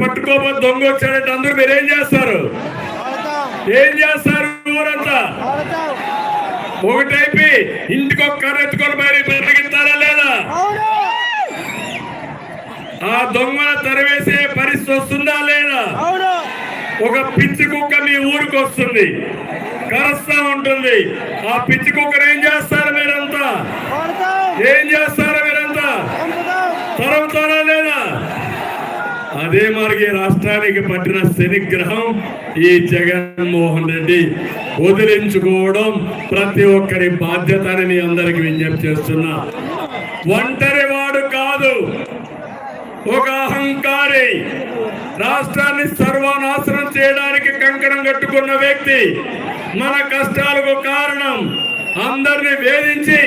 పట్టుకోబో దొంగ వచ్చాడంటే అందరూ మీరు ఏం చేస్తారు? ఏం చేస్తారు ఊరంతా? ఒకటైపి ఇంటికి ఒక కర్ర ఎత్తుకొని మరి పరిగెత్తారా లేదా? ఆ దొంగల తరివేసే పరిస్థితి వస్తుందా లేదా? ఒక పిచ్చి కుక్క మీ ఊరికి వస్తుంది. కరుస్తా ఉంటుంది. ఆ పిచ్చి కుక్కను ఏం చేస్తారు మీరంతా? ఏం చేస్తారు మీరంతా? తరవుతారా లేదా? అదే మరి రాష్ట్రానికి పట్టిన శనిగ్రహం ఈ జగన్మోహన్ రెడ్డి వదిలించుకోవడం ప్రతి ఒక్కరి బాధ్యత అని మీ అందరికి విజ్ఞప్తి చేస్తున్నా. ఒంటరి వాడు కాదు. ఒక అహంకారి. రాష్ట్రాన్ని సర్వనాశనం చేయడానికి కంకణం కట్టుకున్న వ్యక్తి మన కష్టాలకు కారణం. అందరిని వేధించి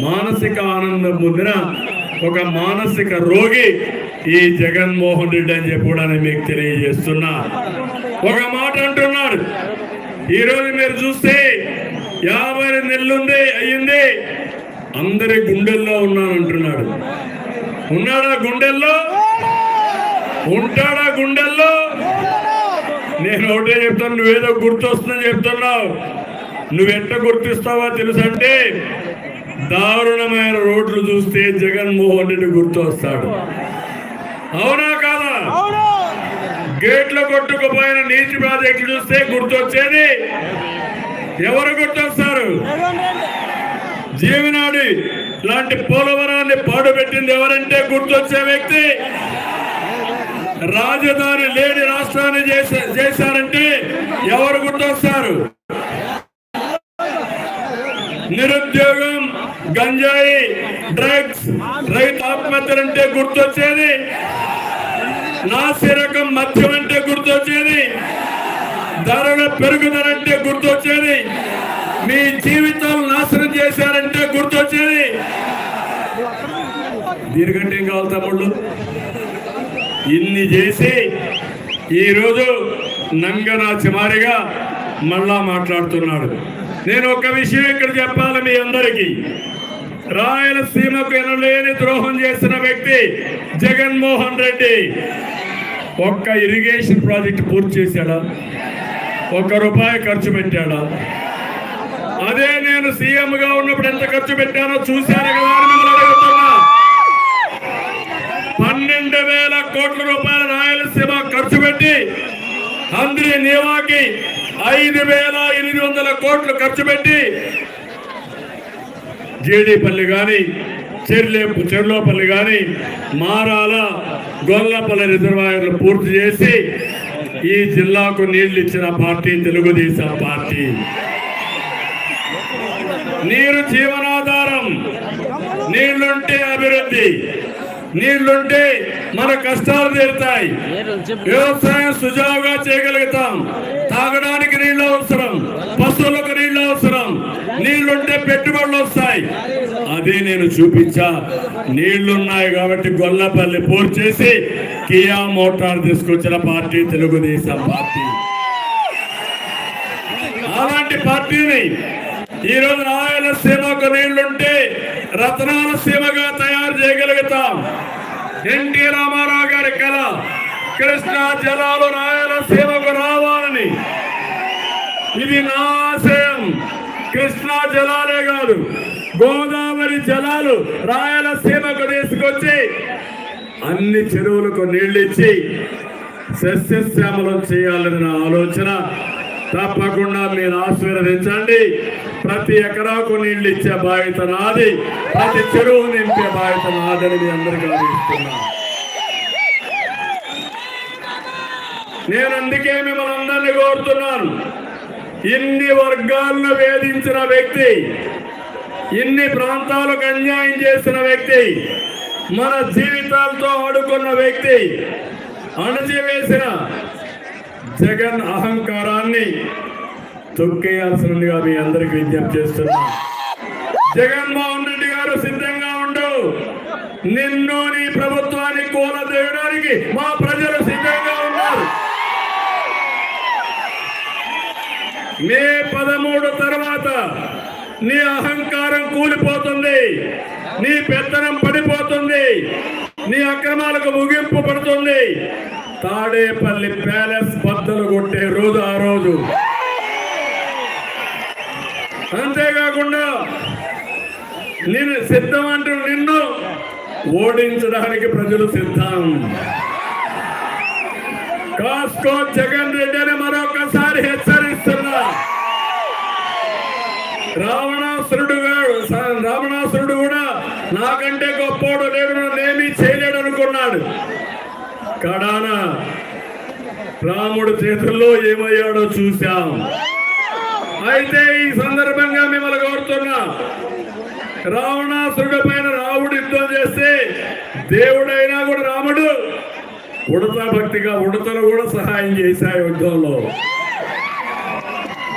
మానసిక ఆనందం పొందిన ఒక మానసిక రోగి ఈ జగన్మోహన్ రెడ్డి అని చెప్పి కూడా నేను మీకు తెలియజేస్తున్నా. ఒక మాట అంటున్నాడు ఈరోజు మీరు చూస్తే యాభై నెలలుంది అయ్యింది. అందరి గుండెల్లో ఉన్నానంటున్నాడు. ఉన్నాడా గుండెల్లో? ఉంటాడా గుండెల్లో? నేను ఒకటే చెప్తాను నువ్వేదో గుర్తొస్తుందని చెప్తున్నావు. నువ్వెంత గుర్తిస్తావా తెలుసంటే దారుణమైన రోడ్లు చూస్తే జగన్మోహన్ రెడ్డి గుర్తొస్తాడు. అవునా కాదా? గేట్లు కొట్టుకుపోయిన నీటి ప్రాజెక్టులు చూస్తే గుర్తొచ్చేది? ఎవరు గుర్తొస్తారు? జీవనాడి లాంటి పోలవరాన్ని పాడుపెట్టింది ఎవరంటే గుర్తొచ్చే వ్యక్తి? రాజధాని లేని రాష్ట్రాన్ని చేశారంటే ఎవరు గుర్తొస్తారు? నిరుద్యోగం గంజాయి డ్రగ్స్ రైతు ఆత్మహత్యలంటే గుర్తొచ్చేది. నాసిరకం మద్యం అంటే గుర్తొచ్చేది. ధరల పెరుగుదల అంటే గుర్తొచ్చేది. మీ జీవితాలు నాశనం చేశారంటే గుర్తొచ్చేది. దీనికంటే ఏం కావాలి తమ్ముళ్ళు? ఇన్ని చేసి ఈరోజు నంగనాచి మారిగా మళ్ళా మాట్లాడుతున్నాడు. నేను ఒక విషయం ఇక్కడ చెప్పాలి మీ అందరికీ. రాయలసీమకు ఎనలేని ద్రోహం చేసిన వ్యక్తి జగన్మోహన్ రెడ్డి. ఒక్క ఇరిగేషన్ ప్రాజెక్ట్ పూర్తి చేశాడా? ఒక్క రూపాయి ఖర్చు పెట్టాడా? అదే నేను సీఎంగా ఉన్నప్పుడు ఎంత ఖర్చు పెట్టానో చూశాను కదా అడుగుతున్నా. పన్నెండు వేల కోట్ల రూపాయల రాయలసీమ ఖర్చు పెట్టి అందరి నివాకి ఐదు వేల ఎనిమిది వందల కోట్లు ఖర్చు పెట్టి జేడీపల్లి కానీ చెర్లే చెర్లోపల్లి కానీ మారాల గొల్లపల్లి రిజర్వాయర్లు పూర్తి చేసి ఈ జిల్లాకు నీళ్ళు ఇచ్చిన పార్టీ తెలుగుదేశం పార్టీ. నీరు జీవనాధారం. నీళ్ళుంటే అభివృద్ధి. నీళ్ళుంటే మన కష్టాలు తీరుతాయి. వ్యవసాయం సుజావుగా చేయగలుగుతాం. తాగడానికి నీళ్ళు అవసరం పశువులకు నీళ్ళు అవసరం నీళ్ళుంటే పెట్టుబడులు వస్తాయి. అదే నేను చూపించా. నీళ్ళున్నాయి కాబట్టి గొల్లపల్లి పూర్తి చేసి కియా మోటార్ తీసుకొచ్చిన పార్టీ తెలుగుదేశం పార్టీ. అలాంటి పార్టీని ఈ రోజు రాయలసీమకు నీళ్ళుంటే రత్నాల సీమగా తయారు చేయగలుగుతాం. ఎన్టీ రామారావు గారి కళ కృష్ణా జలాలు రాయలసీమకు రావాలని ఇది నా ఆశయం. కృష్ణా జలాలే కాదు గోదావరి జలాలు రాయలసీమకు తీసుకొచ్చి అన్ని చెరువులకు నీళ్ళిచ్చి సస్యశ్యామలం చేయాలని నా ఆలోచన. తప్పకుండా మీరు ఆశీర్వదించండి. ప్రతి ఎకరాకు నీళ్ళు ఇచ్చే బాధ్యత నాది. ప్రతి చెరువు నింపే బాధ్యత నాదని మీ అందరికీ అందిస్తున్నా నేను అందుకే మిమ్మల్ని అందరినీ కోరుతున్నాను. ఇన్ని వర్గాలను వేధించిన వ్యక్తి ఇన్ని ప్రాంతాలకు అన్యాయం చేసిన వ్యక్తి మన జీవితాలతో ఆడుకున్న వ్యక్తి అణచివేసిన జగన్ అహంకారాన్ని తొక్కేయాల్సిందిగా మీ అందరికి విజ్ఞప్తి చేస్తున్నా. జగన్మోహన్ రెడ్డి గారు సిద్ధంగా ఉండు నిన్ను నీ ప్రభుత్వాన్ని కూలదేయడానికి మా ప్రజలు మే పదమూడు తర్వాత నీ అహంకారం కూలిపోతుంది నీ పెత్తనం పడిపోతుంది నీ అక్రమాలకు ముగింపు పడుతుంది. తాడేపల్లి ప్యాలెస్ బద్దలు కొట్టే రోజు ఆ రోజు. అంతేకాకుండా నేను సిద్ధం అంటూ నిన్ను ఓడించడానికి ప్రజలు సిద్ధం. కాస్కో జగన్ రెడ్డి అని మరొకసారి హెచ్చరి రావణాసురుడు రావణాసురుడు కూడా నాకంటే గొప్పోడు లేడు నేమీ చేయలేడు అనుకున్నాడు. కడాన రాముడు చేతుల్లో ఏమయ్యాడో చూశాం. అయితే ఈ సందర్భంగా మిమ్మల్ని కోరుతున్నా రావణాసురుడు పైన రాముడు యుద్ధం చేస్తే దేవుడైనా కూడా రాముడు ఉడత భక్తిగా ఉడతలు కూడా సహాయం చేశాయి యుద్ధంలో.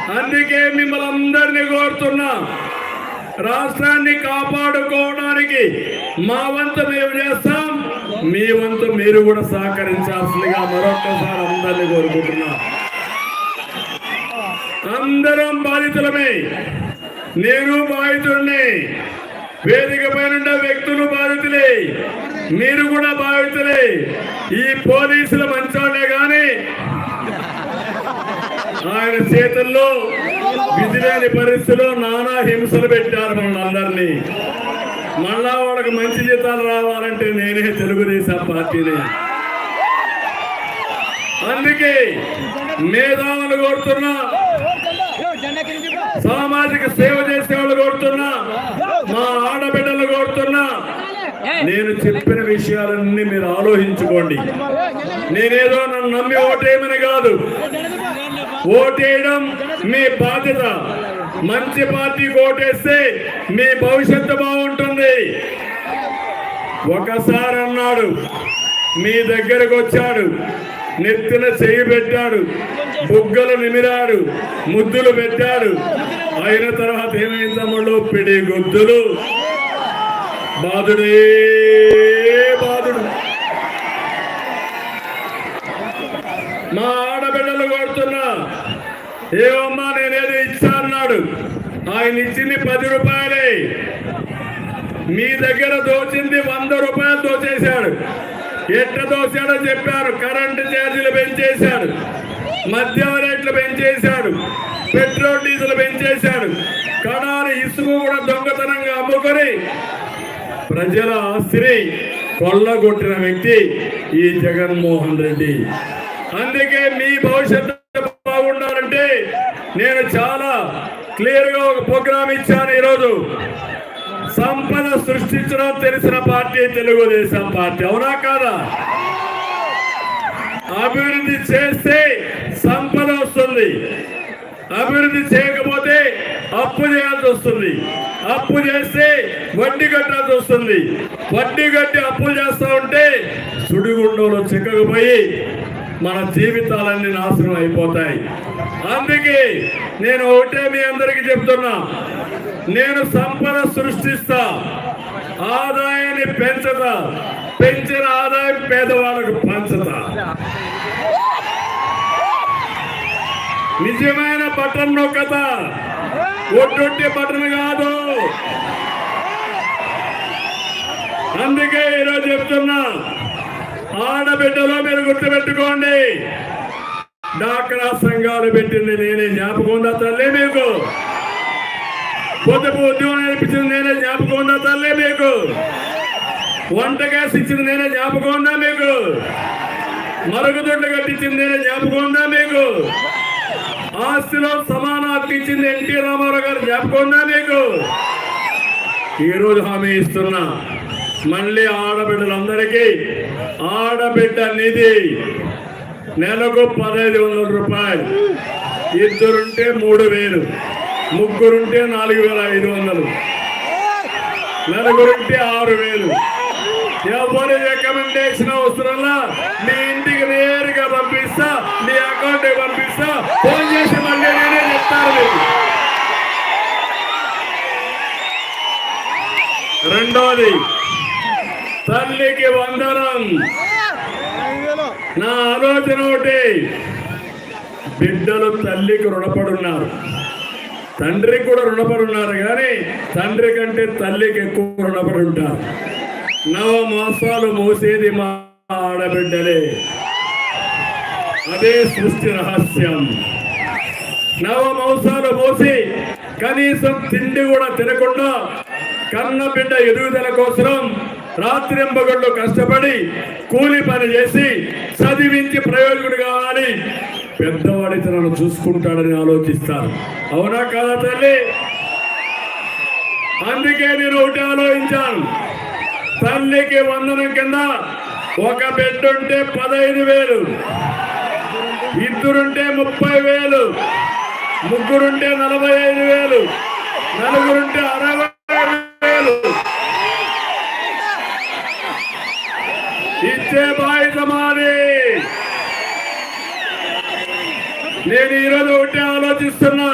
అందుకే మిమ్మల్ని అందరినీ కోరుతున్నా. రాష్ట్రాన్ని కాపాడుకోవడానికి మా వంతు మేము చేస్తాం. మీ వంతు మీరు కూడా సహకరించాల్సిందిగా మరొకసారి అందరినీ కోరుకుంటున్నా. అందరం బాధితులమే. నేను బాధితుడిని. వేదిక పైన వ్యక్తులు బాధితులే. మీరు కూడా బాధితులే. ఈ పోలీసులు మంచోళ్ళే కానీ ఆయన చేతుల్లో విధి పరిస్థితిలో పరిస్థితుల్లో నానా హింసలు పెట్టారు మన అందరినీ మళ్ళా వాళ్ళకి మంచి జీతాలు రావాలంటే నేనే తెలుగుదేశం పార్టీని. అందుకే మేధావులు కోరుతున్నా సామాజిక సేవ చేసే వాళ్ళు కోరుతున్నా మా ఆడబిడ్డలు కోరుతున్నా నేను చెప్పిన విషయాలన్నీ మీరు ఆలోచించుకోండి. నేనేదో నన్ను నమ్మి ఓటేయమని కాదు. ఓటేయడం మీ బాధ్యత. మంచి పార్టీకి ఓటేస్తే మీ భవిష్యత్తు బాగుంటుంది. ఒకసారి అన్నాడు మీ దగ్గరకు వచ్చాడు నెత్తిన చెయ్యి పెట్టాడు బుగ్గలు నిమిరాడు ముద్దులు పెట్టాడు. అయిన తర్వాత ఏమైంది తమ్ముళ్ళు? పిడి గుద్దులు బాధుడే బాధుడు. మా ఆడబిడ్డలు ఏమమ్మా నేనేదో ఇచ్చా అన్నాడు. ఆయన ఇచ్చింది పది రూపాయలే. మీ దగ్గర దోచింది వంద రూపాయలు దోచేశాడు. ఎట్ట దోచాడో చెప్పారు. కరెంటు ఛార్జీలు పెంచేశాడు. మద్యం రేట్లు పెంచేశాడు. పెట్రోల్ డీజిల్ పెంచేశాడు. కడారి ఇసుక కూడా దొంగతనంగా అమ్ముకొని ప్రజల ఆస్తిని కొల్లగొట్టిన వ్యక్తి ఈ జగన్మోహన్ రెడ్డి. అందుకే మీ భవిష్యత్తు బాగుండాలంటే నేను చాలా క్లియర్గా ఒక ప్రోగ్రామ్ ఇచ్చాను ఈరోజు. సంపద సృష్టించడం తెలిసిన పార్టీ తెలుగుదేశం పార్టీ. అవునా కాదా? అభివృద్ధి చేస్తే సంపద వస్తుంది. అభివృద్ధి చేయకపోతే అప్పు చేయాల్సి వస్తుంది. అప్పు చేస్తే వడ్డీ కట్టాల్సి వస్తుంది. వడ్డీ కట్టి అప్పులు చేస్తా ఉంటే సుడిగుండంలో చిక్కకపోయి మన జీవితాలన్నీ నాశనం అయిపోతాయి. అందుకే నేను ఒకటే మీ అందరికీ చెప్తున్నా. నేను సంపద సృష్టిస్తా. ఆదాయాన్ని పెంచదా పెంచిన ఆదాయం పేదవాళ్ళకు పంచదా నిజమైన బటన్ నొక్కత. ఒట్టొట్టే బటన్ కాదు. అందుకే ఈరోజు చెప్తున్నా. ఆడబిడ్డలో మీరు గుర్తుపెట్టుకోండి. డాక్రా సంఘాలు పెట్టింది నేనే జ్ఞాపకం ఉందా తల్లి మీకు? పొద్దుపు ఉద్యోగం నేర్పించింది నేనే జ్ఞాపకం ఉందా తల్లి మీకు? వంట గ్యాస్ ఇచ్చింది నేనే జ్ఞాపకం ఉందా మీకు? మరుగుదొడ్లు కట్టించింది నేనే జ్ఞాపకం ఉందా మీకు? ఆస్తిలో సమాన హక్కు ఇచ్చింది ఎన్టీ రామారావు గారు జ్ఞాపకం ఉందా మీకు? ఈ రోజు హామీ ఇస్తున్నా. మళ్ళీ ఆడబిడ్డలందరికీ ఆడబిడ్డ నిధి. నెలకు పదహైదు వందల రూపాయలు. ఇద్దరుంటే మూడు వేలు. ముగ్గురుంటే నాలుగు వేల ఐదు వందలు. నలుగురుంటే ఆరు వేలు. ఎవరి రికమెండేషన్ అవసరంలా మీ ఇంటికి నేరుగా పంపిస్తా మీ అకౌంట్ పంపిస్తా. ఫోన్ చేసి మళ్ళీ నేనే చెప్తాను మీకు. రెండోది తల్లికి వందనం. నా ఆలోచన ఒకటి బిడ్డలు తల్లికి రుణపడున్నారు. తండ్రికి కూడా రుణపడున్నారు కానీ తండ్రి కంటే తల్లికి ఎక్కువ రుణపడి ఉంటారు నవ మాసాలు మోసేది మా ఆడబిడ్డలే. అదే సృష్టి రహస్యం. నవ మాంసాలు మోసి కనీసం తిండి కూడా తినకుండా కన్న బిడ్డ ఎదుగుదల కోసం రాత్రింబగళ్ళు కష్టపడి కూలి పని చేసి చదివించి ప్రయోజకుడు కావాలి పెద్దవాడి తనను చూసుకుంటాడని ఆలోచిస్తారు. అవునా కాదా తల్లి? అందుకే నేను ఒకటి ఆలోచించాను. తల్లికి వందనం కింద ఒక బెడ్ ఉంటే పదహైదు వేలు ఇద్దరుంటే ముప్పై వేలు ముగ్గురుంటే నలభై ఐదు వేలు నలుగురుంటే ఆలోచిస్తున్నా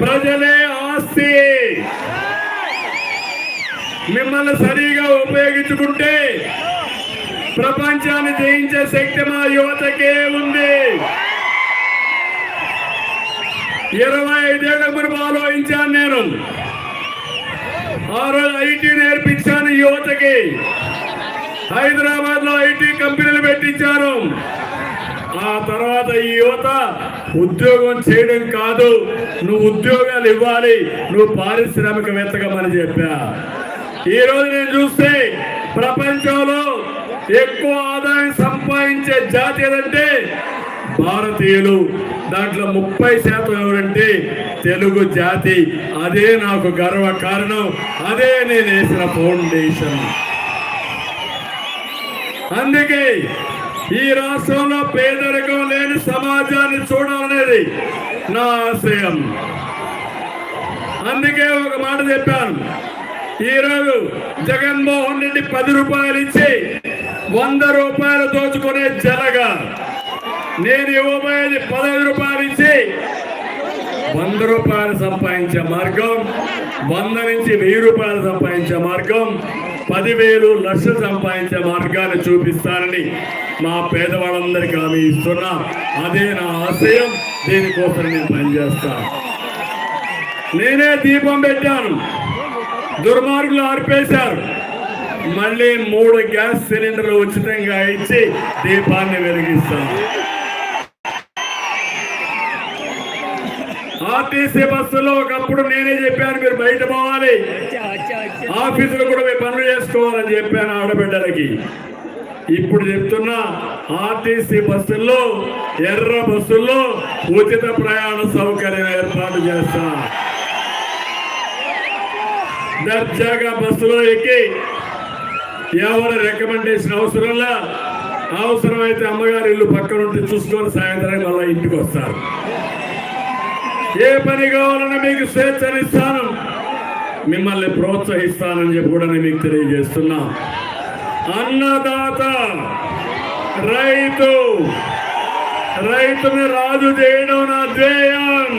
ప్రజలే ఆస్తి. మిమ్మల్ని సరిగా ఉపయోగించుకుంటే ప్రపంచాన్ని జయించే శక్తి మా యువతకే ఉంది. ఇరవై ఐదేళ్ళ మునుపు ఆలోచించాను నేను. ఆ రోజు ఐటీ నేర్పించాను యువతకి. హైదరాబాద్లో ఐటీ కంపెనీలు పెట్టించారు ఆ తర్వాత ఈ యువత ఉద్యోగం చేయడం కాదు నువ్వు ఉద్యోగాలు ఇవ్వాలి నువ్వు పారిశ్రామికవేత్తగా అని చెప్పా. ఈ రోజు నేను చూస్తే ప్రపంచంలో ఎక్కువ ఆదాయం సంపాదించే జాతి ఏదంటే భారతీయులు. దాంట్లో ముప్పై శాతం ఎవరంటే తెలుగు జాతి. అదే నాకు గర్వ కారణం. అదే నేను వేసిన ఫౌండేషన్. అందుకే ఈ రాష్ట్రంలో పేదరికం లేని సమాజాన్ని చూడాలనేది నా ఆశయం. అందుకే ఒక మాట చెప్పాను. ఈరోజు జగన్మోహన్ రెడ్డి పది రూపాయలు ఇచ్చి వంద రూపాయలు దోచుకునే జలగా నేను ఇవ్వబోయేది పదహైదు రూపాయలు ఇచ్చి వంద రూపాయలు సంపాదించే మార్గం వంద నుంచి వెయ్యి రూపాయలు సంపాదించే మార్గం పదివేలు లక్షలు సంపాదించే మార్గాన్ని చూపిస్తానని మా పేదవాళ్ళందరికీ హామీ ఇస్తున్నా. అదే నా ఆశయం. దీనికోసం నేను పనిచేస్తాను నేనే దీపం పెట్టాను. దుర్మార్గులు ఆర్పేశారు. మళ్ళీ మూడు గ్యాస్ సిలిండర్లు ఉచితంగా ఇచ్చి దీపాన్ని వెలిగిస్తాను. ఆర్టీసీ బస్సులో ఒకప్పుడు నేనే చెప్పాను మీరు బయట పోవాలి. ఆఫీసులు కూడా మీరు పనులు చేసుకోవాలని చెప్పాను ఆడబిడ్డలకి. ఇప్పుడు చెప్తున్నా ఆర్టీసీ బస్సుల్లో ఎర్ర బస్సుల్లో ఉచిత ప్రయాణ సౌకర్యం ఏర్పాటు చేస్తా. దర్జాగా బస్సులో ఎక్కి ఎవరి రికమెండేషన్ అవసరంలా అవసరమైతే అమ్మగారి ఇల్లు పక్కన ఉంటే చూసుకొని సాయంత్రం మళ్ళీ ఇంటికి వస్తారు. ఏ పని కావాలన్నా మీకు స్వేచ్ఛనిస్తాను. మిమ్మల్ని ప్రోత్సహిస్తానని చెప్పి కూడా నేను మీకు తెలియజేస్తున్నా. అన్నదాత రైతు రైతుని రాజు చేయడం నా ధ్యేయం.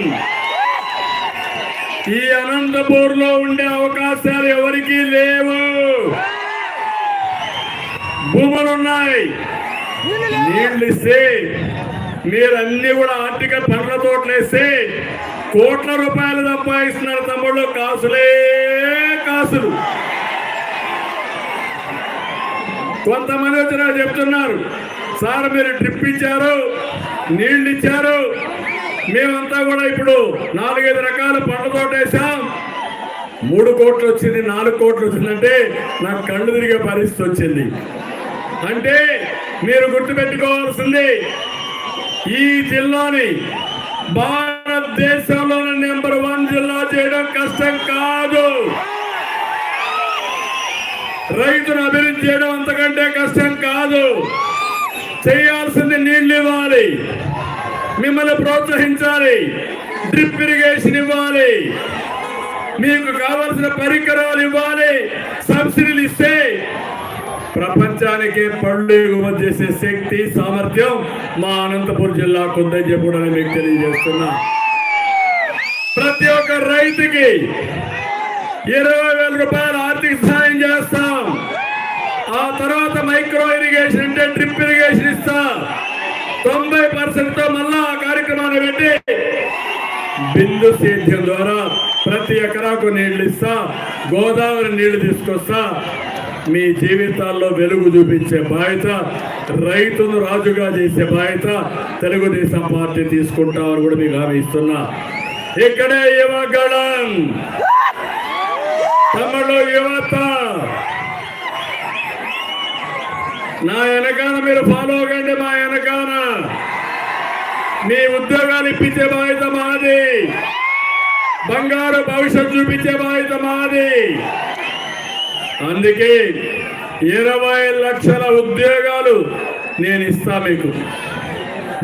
ఈ అనంతపూర్లో ఉండే అవకాశాలు ఎవరికీ లేవు. భూములున్నాయి. నీళ్ళు ఇస్తే మీరన్నీ కూడా ఆర్థిక పండ్ల తోటలు కోట్ల రూపాయలు సంపాదిస్తున్నారు తమ్ముళ్ళు. కాసులే కాసులు. కొంతమంది వచ్చిన చెప్తున్నారు సార్ మీరు డ్రిప్ ఇచ్చారు నీళ్ళు ఇచ్చారు. మేమంతా కూడా ఇప్పుడు నాలుగైదు రకాల పండ్ల తోట వేసాం మూడు కోట్లు వచ్చింది నాలుగు కోట్లు వచ్చిందంటే నాకు కళ్ళు తిరిగే పరిస్థితి వచ్చింది. అంటే మీరు గుర్తుపెట్టుకోవాల్సింది ఈ జిల్లాని భారతదేశంలోని నెంబర్ వన్ జిల్లా చేయడం కష్టం కాదు. రైతును అభివృద్ధి చేయడం అంతకంటే కష్టం కాదు. చేయాల్సింది నీళ్ళు ఇవ్వాలి. మిమ్మల్ని ప్రోత్సహించాలి. డ్రిప్ ఇరిగేషన్ ఇవ్వాలి. మీకు కావలసిన పరికరాలు ఇవ్వాలి. సబ్సిడీలు ఇస్తే ప్రపంచానికి పళ్ళు ఎగుమతి చేసే శక్తి సామర్థ్యం మా అనంతపురం జిల్లాకు ఉందని చెప్పి మీకు తెలియజేస్తున్నా. ప్రతి ఒక్క రైతుకి ఇరవై వేల రూపాయలు ఆర్థిక సహాయం చేస్తాం. ఆ తర్వాత మైక్రో ఇరిగేషన్ అంటే డ్రిప్ ఇరిగేషన్ ఇస్తాం. తొంభై పర్సెంట్తో మళ్ళా ఆ కార్యక్రమాన్ని పెట్టి బిందు సేద్యం ద్వారా ప్రతి ఎకరాకు నీళ్ళు ఇస్తా గోదావరి నీళ్ళు తీసుకొస్తా. మీ జీవితాల్లో వెలుగు చూపించే బాధ్యత రైతును రాజుగా చేసే బాధ్యత తెలుగుదేశం పార్టీ తీసుకుంటామని కూడా మీకు హామీ ఇస్తున్నా. ఇక్కడే యువగణం తమలో యువత. నా వెనకాల మీరు ఫాలో అవ్వండి మా వెనకాల. మీ ఉద్యోగాలు ఇప్పించే బాధ్యత మాది. బంగారు భవిష్యత్తు చూపించే బాధ్యత మాది. అందుకే ఇరవై లక్షల ఉద్యోగాలు నేను ఇస్తా మీకు.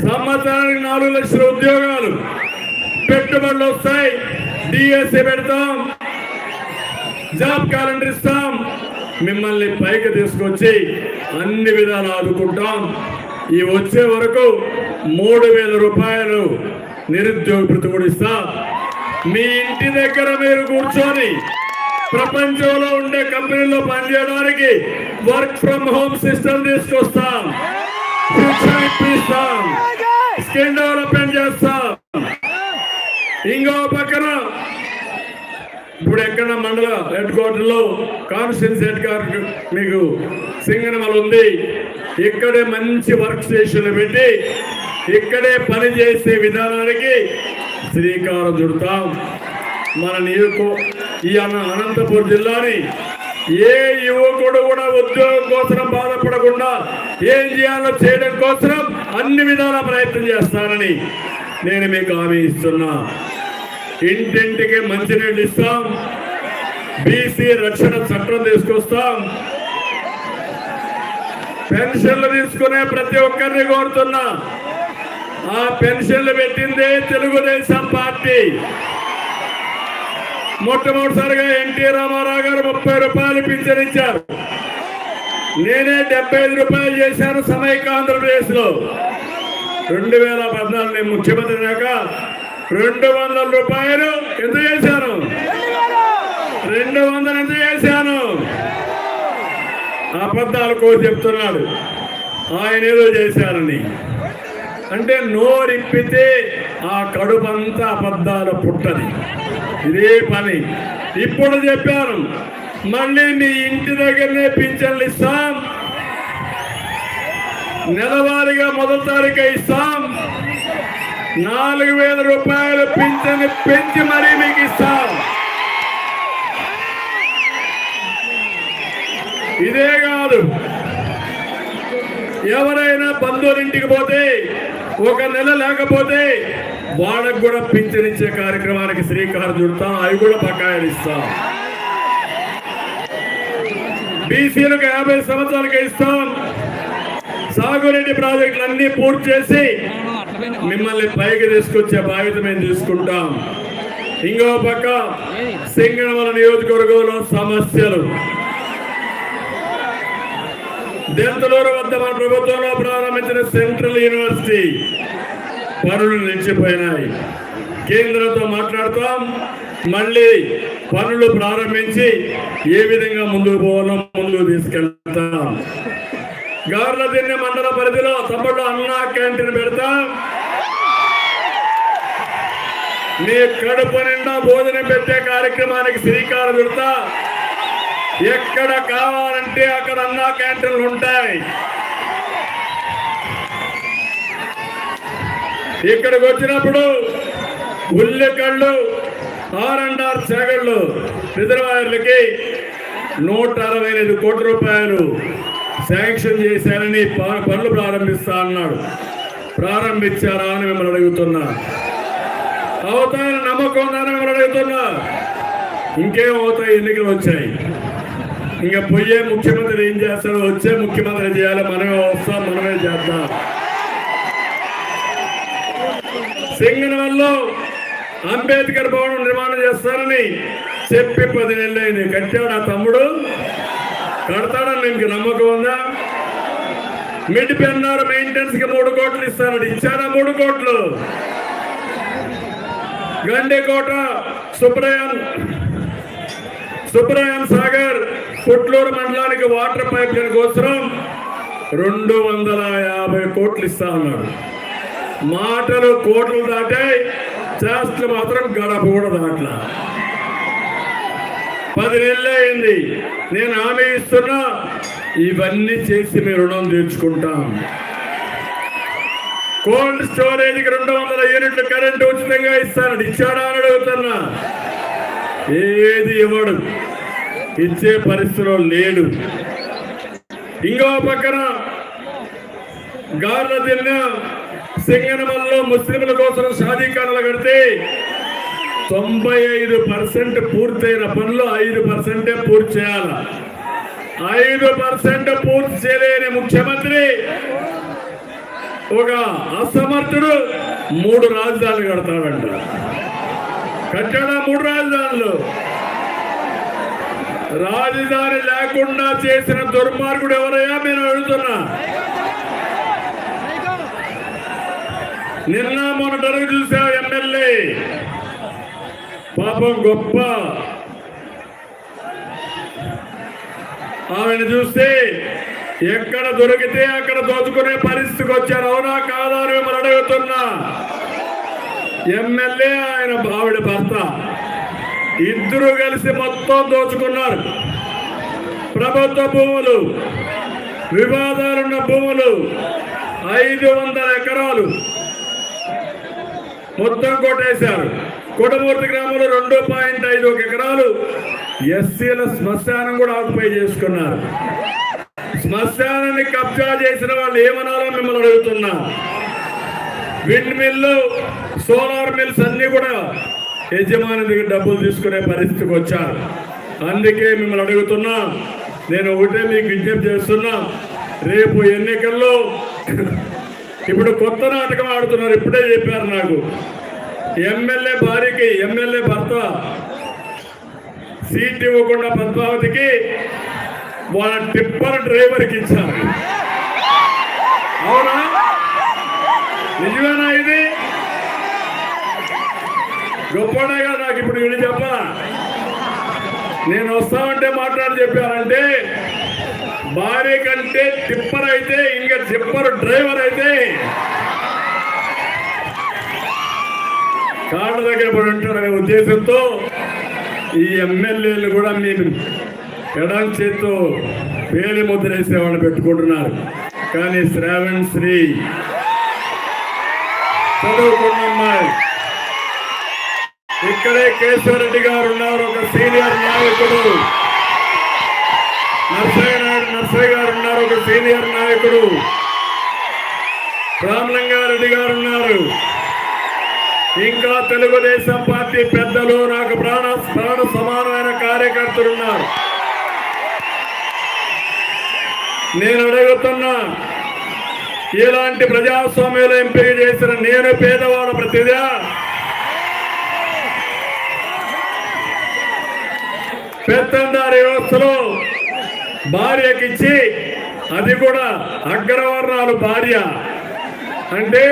సంవత్సరానికి నాలుగు లక్షల ఉద్యోగాలు పెట్టుబడులు వస్తాయి. డిఎస్సి పెడతాం. జాబ్ క్యాలెండర్ ఇస్తాం. మిమ్మల్ని పైకి తీసుకొచ్చి అన్ని విధాలు ఆదుకుంటాం. ఈ వచ్చే వరకు మూడు వేల రూపాయలు నిరుద్యోగ భృతి మీ ఇంటి దగ్గర మీరు కూర్చొని ప్రపంచంలో ఉండే కంపెనీలో పనిచేయడానికి వర్క్ ఫ్రమ్ హోమ్ సిస్టమ్ తీసుకొస్తాం. శిక్షణ ఇప్పిస్తాం. స్కిల్ డెవలప్మెంట్ చేస్తాం. ఇంకో పక్కన ఇప్పుడు ఎక్కడ మండల హెడ్ క్వార్టర్లో కాన్స్టిట్యూన్స్ హెడ్ క్వార్టర్ మీకు సింగనమల ఉంది. ఇక్కడే మంచి వర్క్ స్టేషన్లు పెట్టి ఇక్కడే పని చేసే విధానానికి శ్రీకారం చుడతాం. మన నియోజక ఈ అనంతపూర్ జిల్లాని ఏ యువకుడు కూడా ఉద్యోగం కోసం బాధపడకుండా ఏం చేయాలో చేయడం కోసం అన్ని విధాల ప్రయత్నం చేస్తానని నేను మీకు హామీ ఇస్తున్నా. ఇంటింటికి మంచినీళ్ళు ఇస్తాం. బీసీ రక్షణ చట్టం తీసుకొస్తాం. పెన్షన్లు తీసుకునే ప్రతి ఒక్కరిని కోరుతున్నా. ఆ పెన్షన్లు పెట్టిందే తెలుగుదేశం పార్టీ. మొట్టమొదటిసారిగా ఎన్టీ రామారావు గారు ముప్పై రూపాయలు పింఛనిచ్చారు నేనే డెబ్బై ఐదు రూపాయలు చేశాను సమైక్య ఆంధ్రప్రదేశ్లో రెండు వేల పద్నాలుగు నేను ముఖ్యమంత్రి దాక రెండు వందల రూపాయలు ఎంత చేశాను? రెండు వందలు ఎంత చేశాను? అబద్ధాలు కో చెప్తున్నాడు. ఆయన ఏదో చేశారని. అంటే నోరిప్పితే ఆ కడుపంతా అబద్ధాలు పుట్టది. ఇదే పని. ఇప్పుడు చెప్పారు మళ్ళీ మీ ఇంటి దగ్గరనే పింఛన్లు ఇస్తాం. నెలవారీగా మొదటి తారీఖు ఇస్తాం. నాలుగు వేల రూపాయలు పింఛన్ పెంచి మరీ మీకు ఇస్తాం. ఇదే కాదు. ఎవరైనా బంధువుల ఇంటికి పోతే ఒక నెల లేకపోతే వాళ్ళకు కూడా పింఛనిచ్చే కార్యక్రమానికి శ్రీకారం చుడతాం అవి కూడా బకాయిలు ఇస్తాం. బీసీలకు యాభై సంవత్సరాలకి ఇస్తాం. సాగునీటి ప్రాజెక్టులు అన్ని పూర్తి చేసి మిమ్మల్ని పైకి తీసుకొచ్చే బాధ్యత మేము తీసుకుంటాం. ఇంకో పక్క సింగనమల నియోజకవర్గంలో సమస్యలు. దేవతలూరు వద్ద మన ప్రభుత్వంలో ప్రారంభించిన సెంట్రల్ యూనివర్సిటీ పనులు నిలిచిపోయినాయి. కేంద్రంతో మాట్లాడతాం. మళ్ళీ పనులు ప్రారంభించి ఏ విధంగా ముందుకు పోవాలో ముందుకు తీసుకెళ్తాం. గార్ల మండల పరిధిలో తమ్ముడు అన్నా క్యాంటీన్ పెడతాం. మీ కడుపు నిండా భోజనం పెట్టే కార్యక్రమానికి శ్రీకారం పెడతా ఎక్కడ కావాలంటే అక్కడ అన్నా క్యాంటీన్లు ఉంటాయి. ఇక్కడికి వచ్చినప్పుడు ఉల్లికళ్ళు ఆర్ అండ్ ఆర్ సేగళ్ళు రిజర్వాయర్లకి నూట అరవై ఐదు కోట్ల రూపాయలు శాంక్షన్ చేశారని పనులు ప్రారంభిస్తా అన్నాడు. ప్రారంభించారా అని మిమ్మల్ని అడుగుతున్నా. అవుతాయని నమ్మకం ఉందని మిమ్మల్ని అడుగుతున్నా. ఇంకేం అవుతాయి ఎన్నికలు వచ్చాయి? ఇంకా పోయే ముఖ్యమంత్రి ఏం చేస్తాడో వచ్చే ముఖ్యమంత్రి చేయాలి మనమే వస్తాం మనమే చేద్దాం. సింగనవల్లో అంబేద్కర్ భవనం నిర్మాణం చేస్తారని చెప్పి పది నెలలైంది కట్టాడు ఆ తమ్ముడు? కడతాడని నీకు నమ్మకం ఉందా? మిడ్ పెన్నారు మెయింటెనెన్స్కి మూడు కోట్లు ఇస్తానడు. ఇచ్చారా మూడు కోట్లు? గండికోట సుబ్రయాన్ సుబ్రయాన్ సాగర్ పుట్లూరు మండలానికి వాటర్ పైప్ లైన్ కోసం రెండు వందల యాభై కోట్లు ఇస్తా ఉన్నారు మాటలు కోట్లు దాటాయి చేష్టలు మాత్రం గడప కూడా దాట్లా. పది నెలలు అయింది. నేను హామీ ఇస్తున్నా ఇవన్నీ చేసి మీ రుణం తీర్చుకుంటాం. కోల్డ్ స్టోరేజ్కి రెండు వందల యూనిట్లు కరెంటు ఉచితంగా ఇస్తాను ఇచ్చాడా అని అడుగుతున్నా. ఏది ఇవ్వడు. ఇచ్చే పరిస్థితిలో లేడు. ఇంకో పక్కన గార్ల తిన్న సింగనమల్లో ముస్లింల కోసం షాదీఖానాలు కడితే తొంభై ఐదు పర్సెంట్ పూర్తయిన పనులు ఐదు పర్సెంటే పూర్తి చేయాలి. ఐదు పర్సెంట్ పూర్తి చేయలేని ముఖ్యమంత్రి ఒక అసమర్థుడు మూడు రాజధానులు కడతాడంట. కట్టాడా మూడు రాజధానులు. రాజధాని లేకుండా చేసిన దుర్మార్గుడు ఎవరయ్యా? నేను అడుగుతున్నా. నిన్న మొన్నటరకు చూసావు ఎమ్మెల్యే. పాపం గొప్ప. ఆమెను చూస్తే ఎక్కడ దొరికితే అక్కడ దోచుకునే పరిస్థితికి వచ్చారు అవునా కాదా అని మిమ్మల్ని అడుగుతున్నా. ఎమ్మెల్యే ఆయన ఆవిడ భర్త ఇద్దరు కలిసి మొత్తం దోచుకున్నారు. ప్రభుత్వ భూములు వివాదాలున్న భూములు ఐదు వందల ఎకరాలు మొత్తం కొట్టేశారు. కుటమూర్తి గ్రామంలో రెండు పాయింట్ ఐదు ఒక ఎకరాలు ఎస్సీల శ్మశానం కూడా ఆక్యుపై చేసుకున్నారు. శ్మశానాన్ని కబ్జా చేసిన వాళ్ళు ఏమనాలో మిమ్మల్ని అడుగుతున్నా. విండ్ మిల్లు సోలార్ మిల్స్ అన్ని కూడా యజమాని దగ్గర డబ్బులు తీసుకునే పరిస్థితికి వచ్చారు. అందుకే మిమ్మల్ని అడుగుతున్నా నేను ఒకటే మీకు విజ్ఞప్తి చేస్తున్నా రేపు ఎన్నికల్లో ఇప్పుడు కొత్త నాటకం ఆడుతున్నారు ఇప్పుడే చెప్పారు నాకు. ఎమ్మెల్యే భార్యకి ఎమ్మెల్యే భర్త సీట్ ఇవ్వకుండా పద్మావతికి వాళ్ళ టిప్పర్ డ్రైవర్కి ఇచ్చారు. అవునా? నిజమేనా ఇది? గొప్పడేగా నాకు ఇప్పుడు వీళ్ళు చెప్ప. నేను వస్తామంటే మాట్లాడి చెప్పారంటే భార్య కంటే టిప్పర్ అయితే ఇంకా టిప్పర్ డ్రైవర్ అయితే కాళ్ళ దగ్గర పడి ఉంటారనే ఉద్దేశంతో ఈ ఎమ్మెల్యేలు కూడా మీ ఎడం చేత్తో పేలి ముద్ర వేసేవాళ్ళు పెట్టుకుంటున్నారు. కానీ శ్రావణ్ శ్రీ చదువుకున్న అమ్మాయి. ఇక్కడే కేశవరెడ్డి గారు ఉన్నారు ఒక సీనియర్ నాయకుడు. నర్సయ్య నాయుడు నర్సయ్య గారు ఉన్నారు ఒక సీనియర్ నాయకుడు. రామలింగారెడ్డి గారు ఉన్నారు. ఇంకా తెలుగుదేశం పార్టీ పెద్దలు నాకు ప్రాణ ప్రాణ సమానమైన కార్యకర్తలు ఉన్నారు. నేను అడుగుతున్నా ఇలాంటి ప్రజాస్వామ్యంలో ఎంపిక చేసిన నేను పేదవాడు ప్రతిదా పెత్తందారి వ్యవస్థలో భార్యకిచ్చి అది కూడా అగ్రవర్ణాలు భార్య. అంటే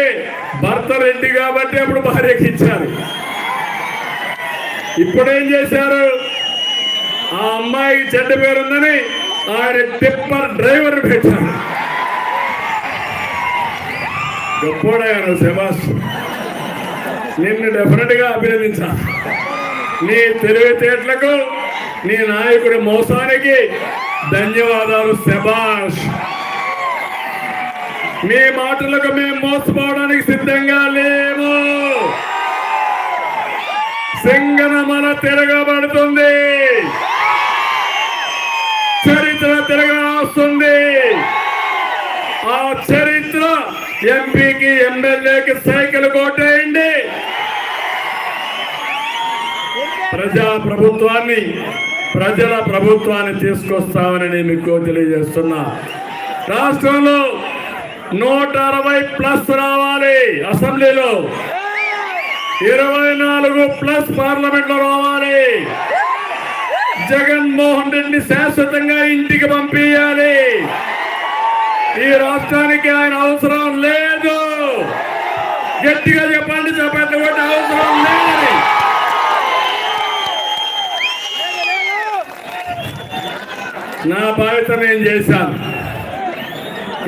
భర్త రెడ్డి కాబట్టి అప్పుడు భార్యకి ఇచ్చారు ఇప్పుడేం చేశారు? ఆ అమ్మాయికి చెడ్డ పేరుందని ఆయన టిప్పర్ డ్రైవర్ పెట్టారు. గొప్పోడయ్యాను శబాస్ నిన్ను డెఫినెట్గా అభినందించాలి. నీ తెలివితేటలకు నీ నాయకుడి మోసానికి ధన్యవాదాలు శబాష్ మీ మాటలకు మేము మోసపోవడానికి సిద్ధంగా లేము. సింగనమల తిరగబడుతుంది. చరిత్ర తిరగస్తుంది ఆ చరిత్ర ఎంపీకి ఎమ్మెల్యేకి సైకిల్ కొట్టేయండి. ప్రజా ప్రభుత్వాన్ని ప్రజల ప్రభుత్వాన్ని తీసుకొస్తామని నేను మీకు తెలియజేస్తున్నా. రాష్ట్రంలో నూట అరవై ప్లస్ రావాలి అసెంబ్లీలో. ఇరవై నాలుగు ప్లస్ పార్లమెంట్లో రావాలి. జగన్మోహన్ రెడ్డిని శాశ్వతంగా ఇంటికి పంపించాలి ఈ రాష్ట్రానికి ఆయన అవసరం లేదు. గట్టిగా చెప్పండి చెప్పండి కూడా అవసరం లేదు. నా బాధ్యత నేను చేశాను.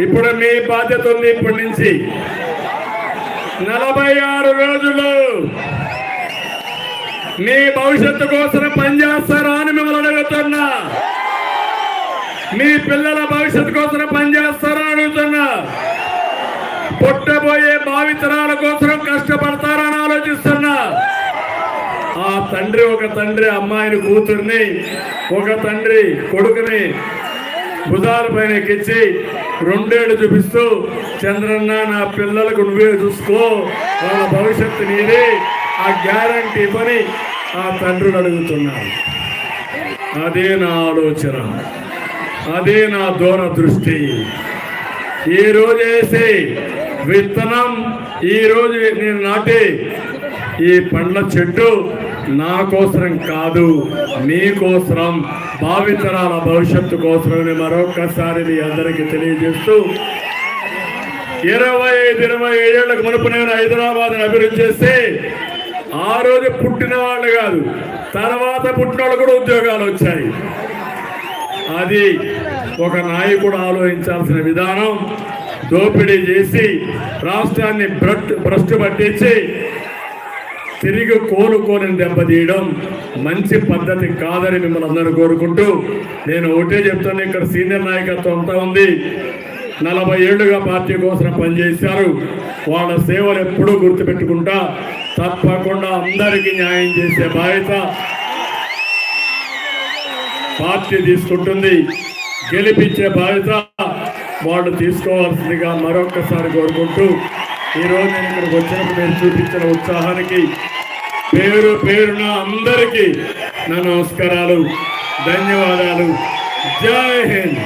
ఇప్పుడు మీ బాధ్యత ఉంది ఇప్పటి నుంచి. నలభై ఆరు రోజులు మీ భవిష్యత్తు కోసం పనిచేస్తారా అని మిమ్మల్ని అడుగుతున్నా. మీ పిల్లల భవిష్యత్తు కోసం పనిచేస్తారా అడుగుతున్నా. పుట్టబోయే భావితరాల కోసం కష్టపడతారని ఆలోచిస్తున్నా. ఆ తండ్రి ఒక తండ్రి అమ్మాయిని కూతుర్ని ఒక తండ్రి కొడుకుని భుజాల పైన ఎక్కించి రెండేళ్ళు చూపిస్తూ చంద్రన్న నా పిల్లలకు నువ్వే చూసుకో వాళ్ళ భవిష్యత్తు నీదే ఆ గ్యారంటీ పని ఆ తండ్రులు అడుగుతున్నారు అదే నా ఆలోచన. అదే నా దూరదృష్టి దృష్టి. రోజు వేసే విత్తనం ఈరోజు నేను నాటే ఈ పండ్ల చెట్టు నా కోసరం కాదు మీకోసరం భావితరాల భవిష్యత్తు కోసరమని మరొకసారి మీ అందరికీ తెలియజేస్తూ ఇరవై ఐదు ఇరవై ఏడేళ్ళకు మునుపు నేను హైదరాబాద్ అభివృద్ధి చేస్తే ఆ రోజు పుట్టిన వాళ్ళు కాదు తర్వాత పుట్టిన వాళ్ళు కూడా ఉద్యోగాలు వచ్చాయి. అది ఒక నాయకుడు ఆలోచించాల్సిన విధానం దోపిడీ చేసి రాష్ట్రాన్ని భ్రష్టు పట్టించి తిరిగి కోలుకోని దెబ్బతీయడం మంచి పద్ధతి కాదని మిమ్మల్ని అందరూ కోరుకుంటూ నేను ఒకటే చెప్తాను ఇక్కడ సీనియర్ నాయకత్వం అంతా ఉంది. నలభై ఏళ్ళుగా పార్టీ కోసం పనిచేశారు. వాళ్ళ సేవలు ఎప్పుడూ గుర్తుపెట్టుకుంటా తప్పకుండా అందరికీ న్యాయం చేసే బాధ్యత పార్టీ తీసుకుంటుంది. గెలిపించే బాధ్యత వాళ్ళు తీసుకోవాల్సిందిగా మరొక్కసారి కోరుకుంటూ ఈరోజు నేను ఇక్కడికి వచ్చినప్పుడు నేను చూపించిన ఉత్సాహానికి పేరు పేరున అందరికీ నా నమస్కారాలు ధన్యవాదాలు. జై హింద్.